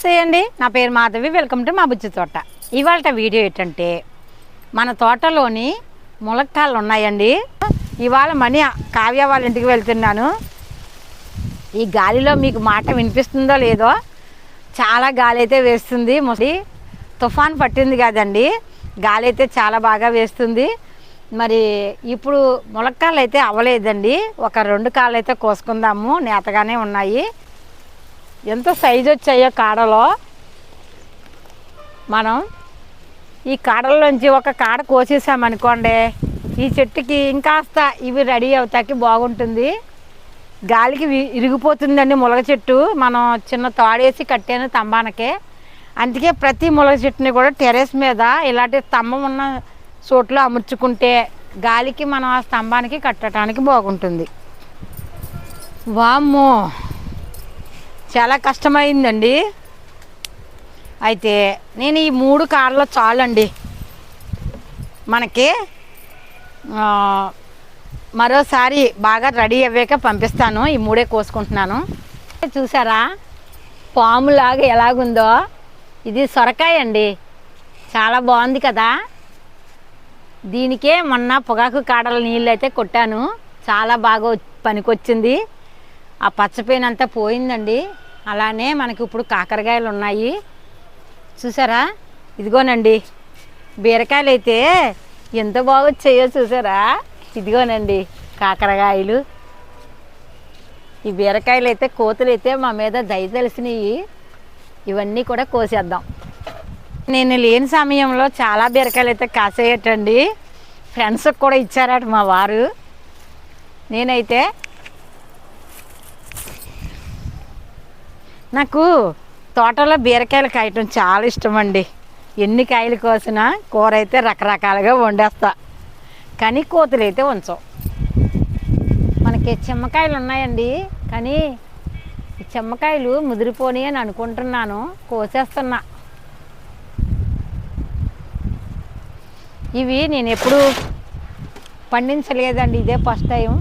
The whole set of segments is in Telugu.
నమస్తే అండి నా పేరు మాధవి. వెల్కమ్ టు మా బుజ్జి తోట. ఇవాళ వీడియో ఏంటంటే మన తోటలోని ములక్కాయలు ఉన్నాయండి. ఇవాళ మనీ కావ్య వాళ్ళ ఇంటికి వెళ్తున్నాను. ఈ గాలిలో మీకు మాట వినిపిస్తుందో లేదో చాలా గాలి అయితే వేస్తుంది. ముసలి తుఫాన్ పట్టింది కదండి. గాలి అయితే చాలా బాగా వేస్తుంది. మరి ఇప్పుడు ములక్కాయలు అయితే అవ్వలేదండి. ఒక రెండు కాళ్ళు అయితే కోసుకుందాము. నేతగానే ఉన్నాయి. ఎంత సైజు వచ్చాయో కాడలో మనం ఈ కాడల్లోంచి ఒక కాడ కోసేసామనుకోండి ఈ చెట్టుకి ఇంకాస్త ఇవి రెడీ అవుతాకి బాగుంటుంది. గాలికి వి- ఇరిగిపోతుందండి ములగ చెట్టు. మనం చిన్న తాడేసి కట్టాను స్తంభానికి అందుకే ప్రతి ములగ చెట్టుని కూడా టెరెస్ మీద ఇలాంటి స్తంభం ఉన్న చోట్లో అమర్చుకుంటే గాలికి మనం ఆ స్తంభానికి కట్టడానికి బాగుంటుంది. వామ్మో! చాలా కష్టమైందండి. అయితే నేను ఈ మూడు కార్లు చాలండి. మనకి మరోసారి బాగా రెడీ అయ్యాక పంపిస్తాను. ఈ మూడే కోసుకుంటున్నాను. చూసారా? పాములాగా ఎలాగుందో? ఇది సొరకాయ అండి. చాలా బాగుంది కదా? దీనికే మొన్న పొగాకు కాడల నీళ్ళు అయితే కొట్టాను. చాలా బాగా పనికొచ్చింది. ఆ పచ్చపైన అంతా పోయిందండి. అలానే మనకి ఇప్పుడు కాకరకాయలు ఉన్నాయి. చూసారా? ఇదిగోనండి. బీరకాయలు అయితే ఎంత బాగా వచ్చాయో చూసారా? ఇదిగోనండి కాకరకాయలు. ఈ బీరకాయలు అయితే కోతులు అయితే మా మీద దయ తెలిసినవి ఇవన్నీ కూడా కోసేద్దాం. నేను లేని సమయంలో చాలా బీరకాయలు అయితే కాసేయటండి. ఫ్రెండ్స్కి కూడా ఇచ్చారట మా వారు. నేనైతే నాకు తోటలో బీరకాయలు కాయటం చాలా ఇష్టం అండి ఎన్ని కాయలు కోసినా కూర అయితే రకరకాలుగా వండేస్తా. కానీ కోతులు అయితే ఉంచవు మనకి చెమ్మకాయలు ఉన్నాయండి. కానీ ఈ చెమ్మకాయలు ముదిరిపోని అని అనుకుంటున్నాను. కోసేస్తున్నా. ఇవి నేను ఎప్పుడు పండించలేదండి. ఇదే ఫస్ట్ టైం.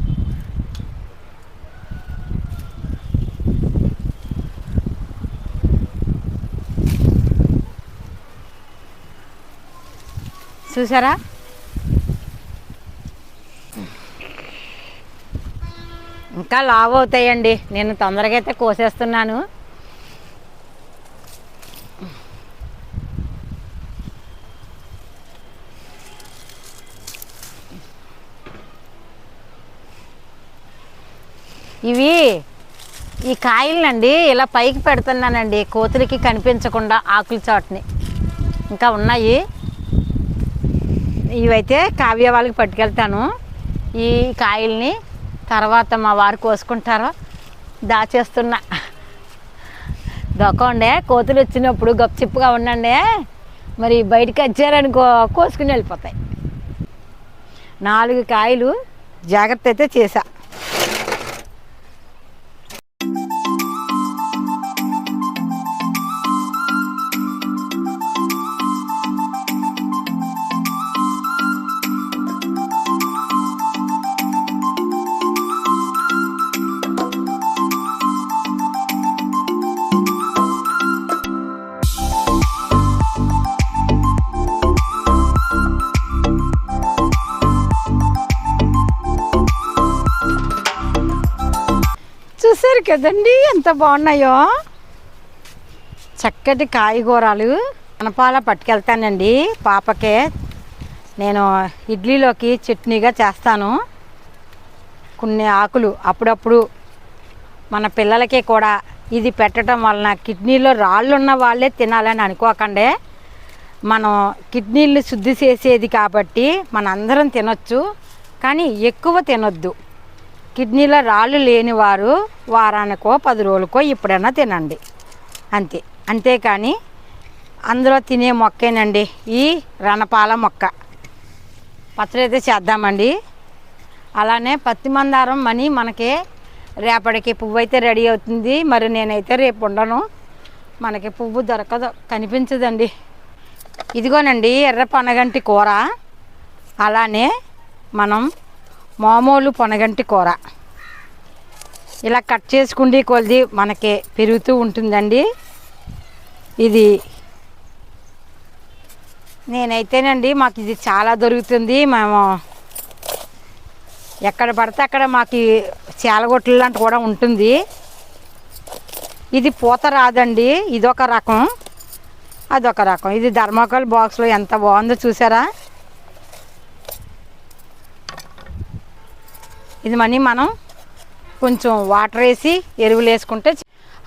చూసారా? ఇంకా లావు అవుతాయండి. నేను తొందరగా అయితే కోసేస్తున్నాను. ఇవి ఈ కాయలనండి ఇలా పైకి పెడుతున్నానండి. కోతులకి కనిపించకుండా ఆకుల చోటని. ఇంకా ఉన్నాయి. ఇవైతే కావ్య వాళ్ళకి పట్టుకెళ్తాను. ఈ కాయల్ని తర్వాత మా వారు కోసుకుంటారో. దాచేస్తున్నా. దొక్కండే కోతులు వచ్చినప్పుడు గప్చిప్పుగా ఉండండి. మరి బయటికి వచ్చారనుకో కోసుకుని వెళ్ళిపోతాయి. నాలుగు కాయలు జాగ్రత్త అయితే చేశా. కదండి? ఎంత బాగున్నాయో. చక్కటి కాయగూరలు. అనపాల పట్టుకెళ్తానండి పాపకే. నేను ఇడ్లీలోకి చట్నీగా చేస్తాను. కొన్ని ఆకులు అప్పుడప్పుడు మన పిల్లలకి కూడా ఇది పెట్టడం వలన కిడ్నీలో రాళ్ళు ఉన్న వాళ్ళే తినాలని అనుకోకండి. మనం కిడ్నీలు శుద్ధి చేసేది కాబట్టి మనందరం తినొచ్చు. కానీ ఎక్కువ తినొద్దు. కిడ్నీలో రాళ్ళు లేని వారు వారానికో పది రోజులకో ఇప్పుడైనా తినండి. అంతే. అంతేకాని అందులో తినే మొక్కేనండి. ఈ రణపాల మొక్క. పచ్చడి అయితే చేద్దామండి. అలానే పత్తి మందారం మని మనకి రేపటికి పువ్వు అయితే రెడీ అవుతుంది. మరి నేనైతే రేపు ఉండను. మనకి పువ్వు దొరకదు కనిపించదండి. ఇదిగోనండి ఎర్ర పనగంటి కూర. అలానే మనం మామూలు పొనగంటి కూర. ఇలా కట్ చేసుకుండి కొలిది మనకి పెరుగుతూ ఉంటుందండి. ఇది నేనైతేనండి మాకు ఇది చాలా దొరుకుతుంది. మేము ఎక్కడ పడితే అక్కడ మాకు చేలగొట్లు లాంటి కూడా ఉంటుంది. ఇది పూత రాదండి. ఇదొక రకం. అదొక రకం. ఇది ధర్మాకోల్ బాక్స్లో ఎంత బాగుందో చూసారా? ఇది మనీ మనం కొంచెం వాటర్ వేసి ఎరువులు వేసుకుంటే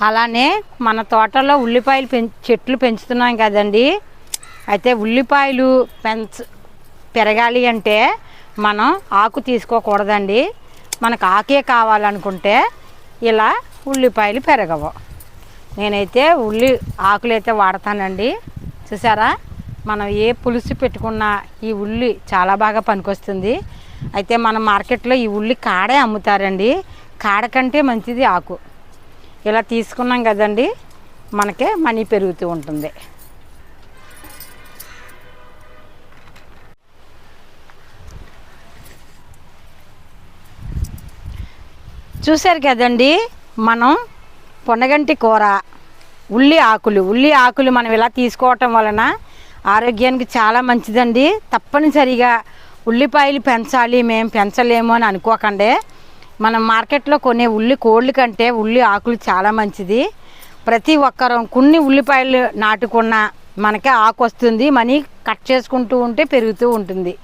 అలానే మన తోటలో ఉల్లిపాయలు పెం చెట్లు పెంచుతున్నాం కదండి. అయితే ఉల్లిపాయలు పెంచ పెరగాలి అంటే మనం ఆకు తీసుకోకూడదండి. మనకు ఆకే కావాలనుకుంటే ఇలా ఉల్లిపాయలు పెరగవు. నేనైతే ఉల్లి ఆకులు అయితే వాడతానండి. చూసారా? మనం ఏ పులుసు పెట్టుకున్నా ఈ ఉల్లి చాలా బాగా పనికొస్తుంది. అయితే మన మార్కెట్లో ఈ ఉల్లి కాడే అమ్ముతారండి. కాడ కంటే మంచిది ఆకు. ఇలా తీసుకున్నాం కదండి మనకే మనీ పెరుగుతూ ఉంటుంది. చూశారు కదండి మనం పొనగంటి కూర ఉల్లి ఆకులు. ఉల్లి ఆకులు మనం ఇలా తీసుకోవటం వలన ఆరోగ్యానికి చాలా మంచిదండి. తప్పనిసరిగా ఉల్లిపాయలు పెంచాలి మేము పెంచలేము అని అనుకోకండి. మనం మార్కెట్లో కొనే ఉల్లి కోళ్ళు కంటే ఉల్లి ఆకులు చాలా మంచిది. ప్రతి ఒక్కరూ కొన్ని ఉల్లిపాయలు నాటుకున్న మనకే ఆకు వస్తుంది మనీ కట్ చేసుకుంటూ ఉంటే పెరుగుతూ ఉంటుంది.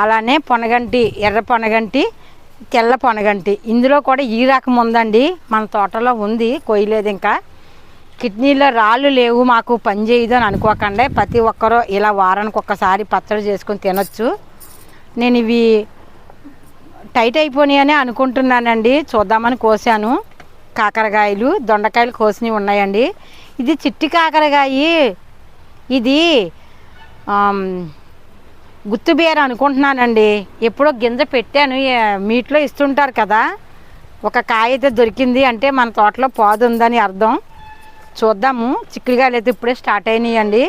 అలానే పొనగంటి ఎర్ర పొనగంటి తెల్ల పొనగంటి. ఇందులో కూడా ఈ రకం ఉందండి. మన తోటలో ఉంది కొయ్యలేదు ఇంకా. కిడ్నీలో రాళ్ళు లేవు మాకు పని చేయదు అని అనుకోకండి. ప్రతి ఒక్కరూ ఇలా వారానికి ఒక్కసారి పచ్చడి చేసుకొని తినొచ్చు. నేను ఇవి టైట్ అయిపోయినాయని అనుకుంటున్నానండి. చూద్దామని కోసాను. కాకరకాయలు దొండకాయలు కోసినవి ఉన్నాయండి. ఇది చిట్టి కాకరకాయ. ఇది ఆమ్, అనుకుంటున్నానండి. ఎప్పుడో గింజ పెట్టాను. మీట్లో ఇస్తుంటారు కదా. ఒక కాయ అయితే దొరికింది అంటే మన తోటలో పాదు ఉందని అర్థం. చూద్దాము. చిక్కుడుకాయలు అయితే ఇప్పుడే స్టార్ట్ అయినాయండి.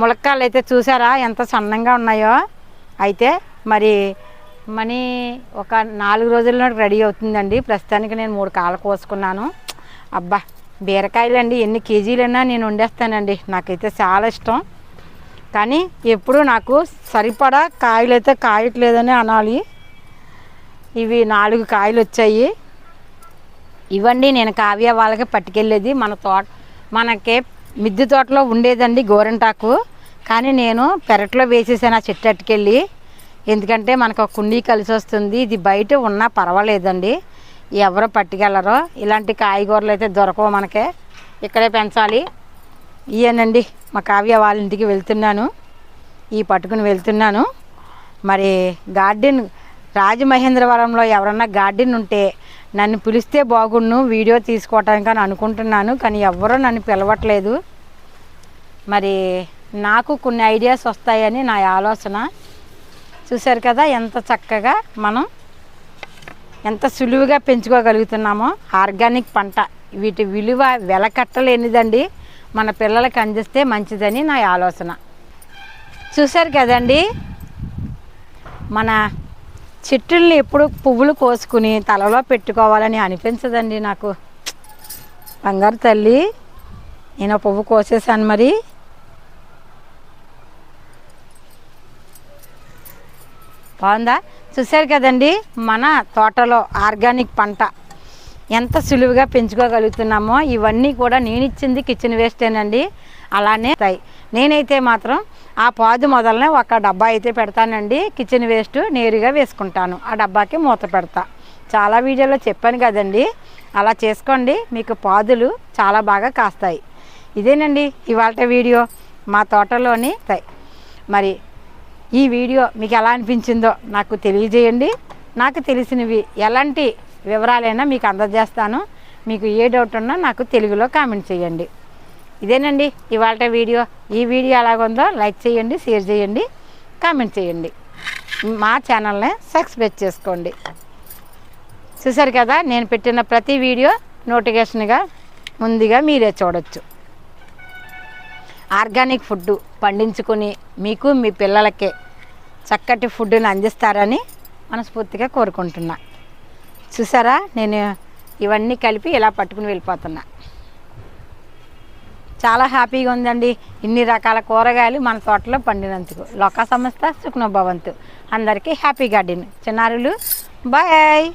ములక్కాయలు అయితే చూసారా ఎంత సన్నంగా ఉన్నాయో. అయితే మరి మనీ ఒక నాలుగు రోజుల్లో రెడీ అవుతుందండి. ప్రస్తుతానికి నేను మూడు కాలు కోసుకున్నాను. అబ్బా బీరకాయలు అండి ఎన్ని కేజీలైనా నేను వండేస్తానండి. నాకైతే చాలా ఇష్టం. కానీ ఎప్పుడు నాకు సరిపడా కాయలు అయితే కాయట్లేదని అనాలి. ఇవి నాలుగు కాయలు వచ్చాయి. ఇవ్వండి నేను కావ్య వాళ్ళకి పట్టుకెళ్ళేది. మన తోట మనకే మిద్దె తోటలో ఉండేదండి గోరింటాకు. కానీ నేను పెరట్లో వేసేసాను ఆ చెట్టు అట్టుకెళ్ళి ఎందుకంటే మనకు ఒక కుండీ కలిసి వస్తుంది. ఇది బయట ఉన్నా పర్వాలేదండి. ఎవరు పట్టుకెళ్ళరో ఇలాంటి కాయగూరలు అయితే దొరకవు మనకే. ఇక్కడే పెంచాలి. ఇవేనండి మా కావ్య వాళ్ళ ఇంటికి వెళ్తున్నాను. ఈ పట్టుకుని వెళ్తున్నాను. మరి గార్డెన్ రాజమహేంద్రవరంలో ఎవరన్నా గార్డెన్ ఉంటే నన్ను పిలిస్తే బాగుండు. వీడియో తీసుకోవటానికి అని అనుకుంటున్నాను. కానీ ఎవ్వరూ నన్ను పిలవట్లేదు. మరి నాకు కొన్ని ఐడియాస్ వస్తాయని నా ఆలోచన. చూశారు కదా ఎంత చక్కగా మనం ఎంత సులువుగా పెంచుకోగలుగుతున్నామో. ఆర్గానిక్ పంట వీటి విలువ వెలకట్టలేనిదండి. మన పిల్లలకి అందిస్తే మంచిదని నా ఆలోచన. చూశారు కదండి మన చెట్టుల్ని ఎప్పుడు పువ్వులు కోసుకుని తలలో పెట్టుకోవాలని అనిపించదండి నాకు. బంగారు తల్లి నేను పువ్వు కోసేసాను మరి. బాగుందా? చూశారు కదండి మన తోటలో ఆర్గానిక్ పంట. ఎంత సులువుగా పెంచుకోగలుగుతున్నామో ఇవన్నీ కూడా నేను ఇచ్చింది కిచెన్ వేస్టేనండి. అలానే వస్తాయి. నేనైతే మాత్రం ఆ పాదు మొదలనే ఒక డబ్బా అయితే పెడతానండి. కిచెన్ వేస్ట్ నేరుగా వేసుకుంటాను. ఆ డబ్బాకి మూత పెడతా. చాలా వీడియోలో చెప్పాను కదండి. అలా చేసుకోండి. మీకు పాదులు చాలా బాగా కాస్తాయి. ఇదేనండి ఇవాళ వీడియో. మా తోటలోని మరి ఈ వీడియో మీకు ఎలా అనిపించిందో నాకు తెలియజేయండి. నాకు తెలిసినవి ఎలాంటి వివరాలైనా మీకు అందజేస్తాను. మీకు ఏ డౌట్ ఉన్నా నాకు తెలుగులో కామెంట్ చేయండి. ఇదేనండి ఇవాళ వీడియో. ఈ వీడియో ఎలాగుందో లైక్ చేయండి షేర్ చేయండి కామెంట్ చేయండి. మా ఛానల్ని సబ్స్క్రైబ్ చేసుకోండి. చూసారు కదా నేను పెట్టిన ప్రతి వీడియో నోటిఫికేషన్గా ముందుగా మీరే చూడొచ్చు. ఆర్గానిక్ ఫుడ్ పండించుకొని మీకు మీ పిల్లలకే చక్కటి ఫుడ్ని అందిస్తారని మనస్ఫూర్తిగా కోరుకుంటున్నా. చూసారా? నేను ఇవన్నీ కలిపి ఇలా పట్టుకుని వెళ్ళిపోతున్నా. చాలా హ్యాపీగా ఉందండి. ఇన్ని రకాల కూరగాయలు మన తోటలో పండినందుకు. లోక సంస్థ సుఖ్నభవంతు. అందరికీ హ్యాపీ గార్డెన్. చిన్నారులు బాయ్!